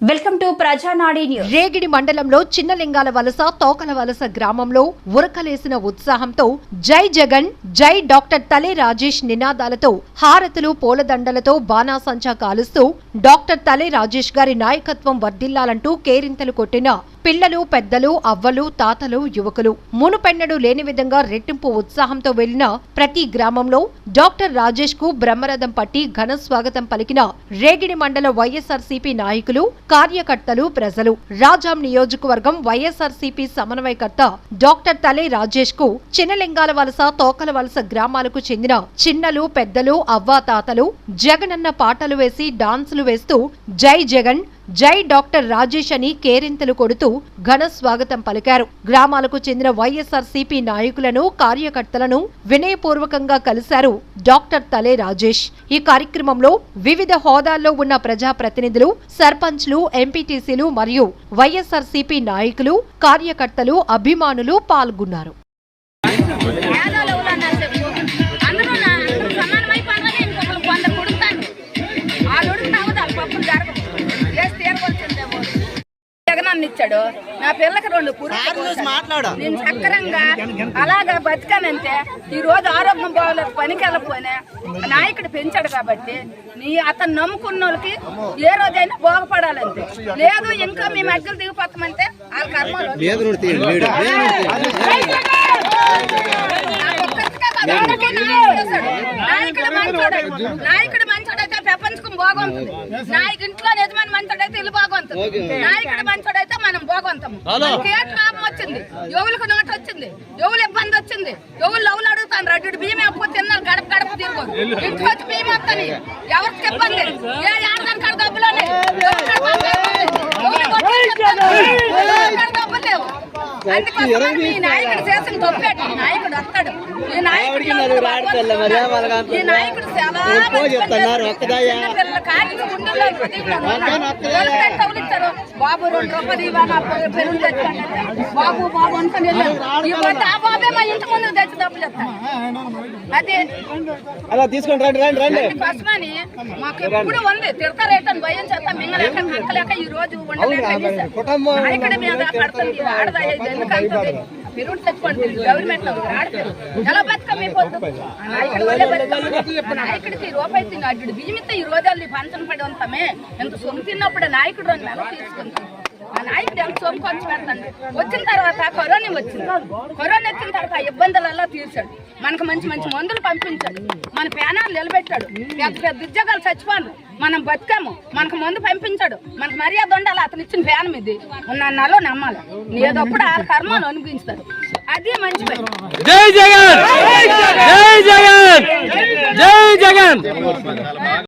Welcome to Prajanadi news. Regidi మండలంలో చిన్నలింగాల వలస తోకల వలస గ్రామంలో ఉరకలేసిన ఉత్సాహంతో జై జగన్ జై డాక్టర్ తలే రాజేష్ నినాదాలతో హారతులు పూలదండలతో బాణాసంచా కాలుస్తూ డాక్టర్ తలే రాజేష్ గారి నాయకత్వం వర్ధిల్లాలంటూ కేరింతలు కొట్టిన పిల్లలు పెద్దలు అవ్వలు తాతలు యువకులు మునుపెన్నడు లేని విధంగా రెట్టింపు ఉత్సాహంతో వెళ్ళిన ప్రతి గ్రామంలో డాక్టర్ రాజేష్కు బ్రహ్మరథం పట్టి ఘన స్వాగతం పలికిన రేగిడి మండల వైఎస్ఆర్సీపీ నాయకులు కార్యకర్తలు ప్రజలు. రాజాం నియోజకవర్గం వైఎస్ఆర్సీపీ సమన్వయకర్త డాక్టర్ తలే రాజేష్కు చిన్నలింగాల వలస తోకల వలస గ్రామాలకు చెందిన చిన్నలు పెద్దలు అవ్వాతాతలు జగనన్న పాటలు వేసి డాన్సులు వేస్తూ జై జగన్ జై డాక్టర్ రాజేష్ అని కేరింతలు కొడుతూ ఘన స్వాగతం పలికారు. గ్రామాలకు చెందిన వైఎస్ఆర్సీపీ నాయకులను కార్యకర్తలను వినయపూర్వకంగా కలిశారు డాక్టర్ తలే రాజేష్. ఈ కార్యక్రమంలో వివిధ హోదాల్లో ఉన్న ప్రజా ప్రతినిధులు సర్పంచ్లు ఎంపీటీసీలు మరియు వైఎస్ఆర్సీపీ నాయకులు కార్యకర్తలు అభిమానులు పాల్గొన్నారు. ఇచ్చాడు నా పిల్లకి రెండు మాట్లాడు. నేను చక్కరంగా అలాగా బతికానంటే ఈ రోజు ఆరోగ్యం బాగోలేదు పనికి వెళ్ళకపోయినా నాయకుడు పెంచాడు కాబట్టి నీ అతను నమ్ముకున్న వాళ్ళకి ఏ రోజైనా బాగుపడాలంతే. లేదు ఇంకా మీ మధ్యలో దిగిపోతామంటే వాళ్ళ నాయకుడు మంచోడు. నాయకుడు మంచోడైతే ప్రపంచకం బాగుంటుంది. నాయకు ఇంట్లో యజమాని మంచోడైతే ఇల్లు బాగుంటుంది. నాయకుడు మంచోడైతే మనకి ఏ లాభం వచ్చింది. ఎవరికి నోటు వచ్చింది. ఎవరు ఇబ్బంది వచ్చింది. ఎవరు లవ్లు అడుగుతాను రెడ్డి బియ్యం ఎప్పుడు తిన్నారు గడప గడప తీరుకో ఇంటికి వచ్చి బియ్యం వస్తాను. ఎవరికి ఇబ్బంది? ఏ ఆడదాని కాడ డబ్బులు డబ్బులు లేవు. అందుకోసం మీ నాయకుడు చేసిన తప్పేట నాయకుడు వస్తాడు. ఈ నాయకుడు ఈ నాయకుడు చాలా గుండెల్లో? బాబు రెండు రూపాయలు ఇవ్వాలి పెరుగు తెచ్చుకోండి అంటే బాబు బాబు అనుకుని వెళ్ళాం. ఈ పొద్దు ఆ బాబే మా ఇంటి ముందు తెచ్చి డబ్బులు చెప్తాను అదే. అలా తీసుకొని రండి రండి రండి. కోసమని మాకు ఎప్పుడు ఉంది. తిడతారేటని భయం చేత మింగలేక నక్కలేక ఈ రోజు ఉండలేక నాయకుడి మీద పడుతుంది. ఆడదా ఎందుకంటే మీరు తెచ్చుకోండి గవర్నమెంట్లో ఆడతారు ఎలా బతుకమ్మ. ఆ నాయకుడికి రూపాయి తిన్నాడు బియ్యమితే ఈ రోజు పంచన పడి ఉంటామే ఎంత సొమ్ము తిన్నప్పుడు నాయకుడు అని మెల తీసుకుంటాం ఆ నాయకుడు ఎంత పెడతాడు వచ్చిన తర్వాత కరోనా వచ్చింది. కరోనా వచ్చిన తర్వాత ఆ ఇబ్బందులల్లా తీర్చాడు. మనకు మంచి మంచి మందులు పంపించాడు. మన పేనాలు నిలబెట్టాడు. పెద్ద పెద్ద ఉద్యోగాలు చచ్చిపోను. మనం బతికాము. మనకు మందు పంపించాడు. మనకు మర్యాద ఉండాలి అతను ఇచ్చిన ఫ్యాన్ ఇది. ఉన్న నలో నమ్మాలి. ఏదప్పుడు ఆ కర్మను అనుభవించుతారు అది మంచి జై జగన్! జై జగన్! జై జగన్!